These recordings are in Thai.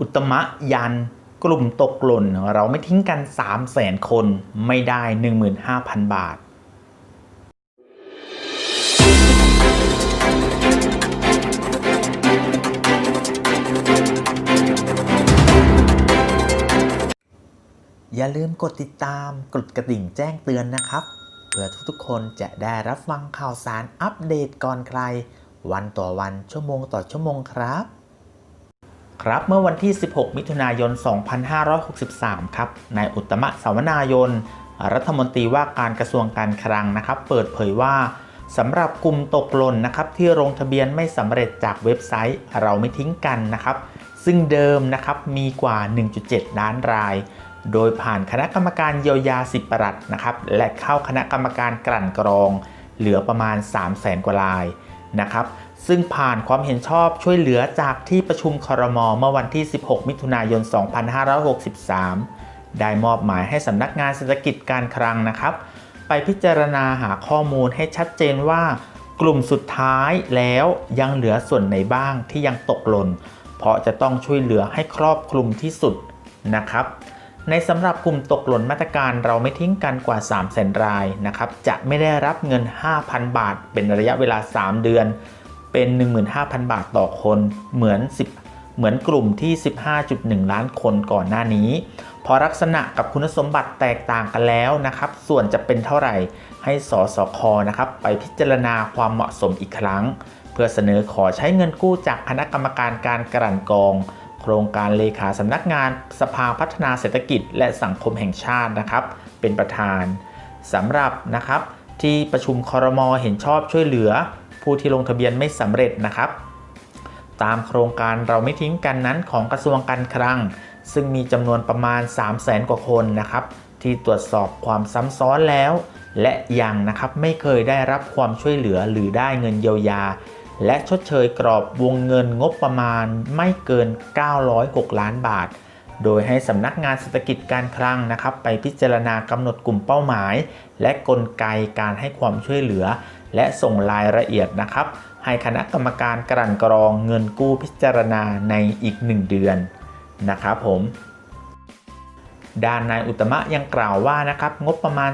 อุตมะยัน กลุ่มตกหล่น เราไม่ทิ้งกัน 3 0 0แสนคนไม่ได้ 15,000 บาทอย่าลืมกดติดตามกดกระดิ่งแจ้งเตือนนะครับ เพื่อทุกๆคนจะได้รับฟังข่าวสารอัปเดตก่อนใคร วันต่อวันชั่วโมงต่อชั่วโมงครับ ครับเมื่อวันที่ 16 มิถุนายน 2563 ครับ นายอุตมะสาวนายน รัฐมนตรีว่าการกระทรวงการคลังนะครับ เปิดเผยว่าสำหรับกลุ่มตกหล่นนะครับที่ลงทะเบียนไม่สำเร็จจากเว็บไซต์เราไม่ทิ้งกันนะครับ ซึ่งเดิมนะครับมีกว่า 1.7 ล้านราย โดยผ่านคณะกรรมการเยียวยาสิบประหลัดนะครับและเข้าคณะกรรมการกลั่นกรอง เหลือประมาณ 3 0 0แสนกว่ารายนะครับ ซึ่งผ่านความเห็นชอบช่วยเหลือจากที่ประชุมครมเมื่อวันที่ 16 มิถุนายน 2563 ได้มอบหมายให้สำนักงานเศรษฐกิจการคลังนะครับ ไปพิจารณาหาข้อมูลให้ชัดเจนว่า กลุ่มสุดท้ายแล้วยังเหลือส่วนไหนบ้างที่ยังตกหล่นเพราะจะต้องช่วยเหลือให้ครอบคลุมที่สุดนะครับ ในสำหรับกลุ่มตกหล่นมาตรการเราไม่ทิ้งกันกว่า 3 0 0แสนรายนะครับ จะไม่ได้รับเงิน 5,000 บาท เป็นระยะเวลา 3 เดือน เป็น 15,000 บาทต่อคนเหมือน 10 เหมือนกลุ่มที่ 15.1 ล้านคนก่อนหน้านี้ พอลักษณะกับคุณสมบัติแตกต่างกันแล้วนะครับ ส่วนจะเป็นเท่าไหร่ให้สสคนะครับ ไปพิจารณาความเหมาะสมอีกครั้ง เพื่อเสนอขอใช้เงินกู้จากคณะกรรมการการกลั่นกรองโครงการเลขาสำนักงานสภาพัฒนาเศรษฐกิจ และสังคมแห่งชาตินะครับ เป็นประธานสำหรับนะครับที่ประชุมคอรมอเห็นชอบช่วยเหลือ ผู้ที่ลงทะเบียนไม่สำเร็จนะครับ ตามโครงการเราไม่ทิ้งกันนั้นของกระทรวงการคลัง ซึ่งมีจำนวนประมาณ 3 0 0แสนกว่าคนนะครับ ที่ตรวจสอบความซ้ำซ้อนแล้ว และยังนะครับไม่เคยได้รับความช่วยเหลือหรือได้เงินเยียวยา และชดเชยกรอบวงเงินงบประมาณไม่เกิน 906 ล้านบาท โดยให้สำนักงานเศรษฐกิจการคลังนะครับ ไปพิจารณากำหนดกลุ่มเป้าหมาย และกลไกการให้ความช่วยเหลือ และส่งรายละเอียดนะครับ ให้คณะกรรมการกลั่นกรองเงินกู้พิจารณาในอีก 1 เดือนนะครับผมด้านนายอุตมะยังกล่าวว่านะครับงบประมาณ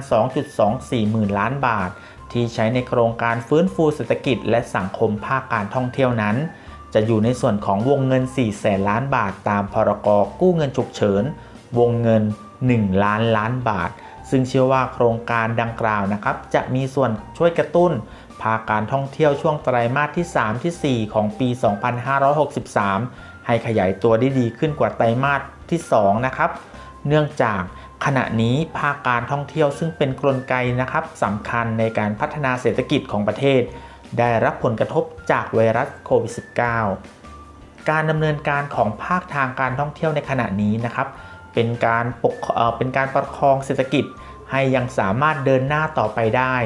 2.24 หมื่นล้านบาท ที่ใช้ในโครงการฟื้นฟูเศรษฐกิจ และสังคมภาคการท่องเที่ยวนั้น จะอยู่ในส่วนของวงเงิน 4 แสนล้านบาทตามพรกกู้เงินฉุกเฉิน วงเงิน 1 ล้านล้านบาท ซึ่งเชื่อว่าโครงการดังกล่าวนะครับ จะมีส่วนช่วยกระตุ้นภาคการท่องเที่ยวช่วงไตรมาสที่ 3 ที่ 4 ของปี 2563 ให้ขยายตัวได้ดีขึ้นกว่าไตรมาสที่ 2 นะครับ เนื่องจากขณะนี้ภาคการท่องเที่ยวซึ่งเป็นกลไกนะครับสำคัญในการพัฒนาเศรษฐกิจของประเทศ ได้รับผลกระทบจากไวรัสโควิด -19 การดำเนินการของภาคทางการท่องเที่ยวในขณะนี้นะครับ เป็นการปกเป็นการประคองเศรษฐกิจให้ยังสามารถเดินหน้าต่อไปได้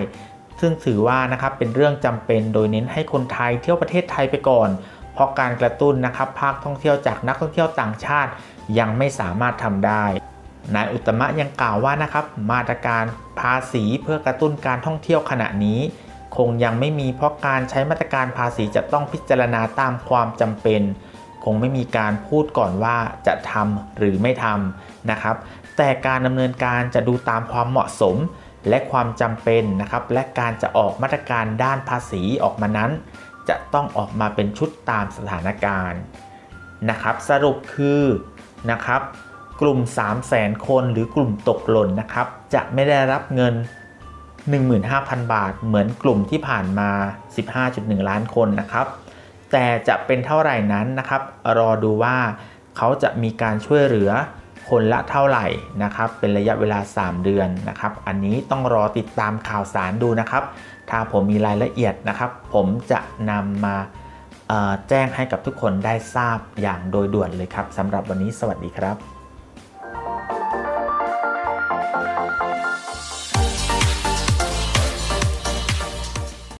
ซึ่งถือว่านะครับเป็นเรื่องจำเป็นโดยเน้นให้คนไทยเที่ยวประเทศไทยไปก่อน เพราะการกระตุ้นนะครับภาคท่องเที่ยวจากนักท่องเที่ยวต่างชาติ ยังไม่สามารถทำได้นายอุตมะยังกล่าวว่านะครับมาตรการภาษีเพื่อกระตุ้นการท่องเที่ยวขณะนี้ คงยังไม่มีเพราะการใช้มาตรการภาษีจะต้องพิจารณาตามความจำเป็น คงไม่มีการพูดก่อนว่าจะทำหรือไม่ทำนะครับ แต่การดำเนินการจะดูตามความเหมาะสมและความจำเป็นนะครับ และการจะออกมาตรการด้านภาษีออกมานั้น จะต้องออกมาเป็นชุดตามสถานการณ์นะครับ สรุปคือนะครับ กลุ่ม 3 0 0แสนคนหรือกลุ่มตกหล่นนะครับ จะไม่ได้รับเงิน 15,000 บาท เหมือนกลุ่มที่ผ่านมา 15.1 ล้านคนนะครับ แต่จะเป็นเท่าไหร่นั้นนะครับ รอดูว่าเขาจะมีการช่วยเหลือคนละเท่าไหร่นะครับ เป็นระยะเวลา 3 เดือนนะครับ อันนี้ต้องรอติดตามข่าวสารดูนะครับ ถ้าผมมีรายละเอียดนะครับ ผมจะนำมาแจ้งให้กับทุกคนได้ทราบอย่างโดยด่วนเลยครับสำหรับวันนี้สวัสดีครับ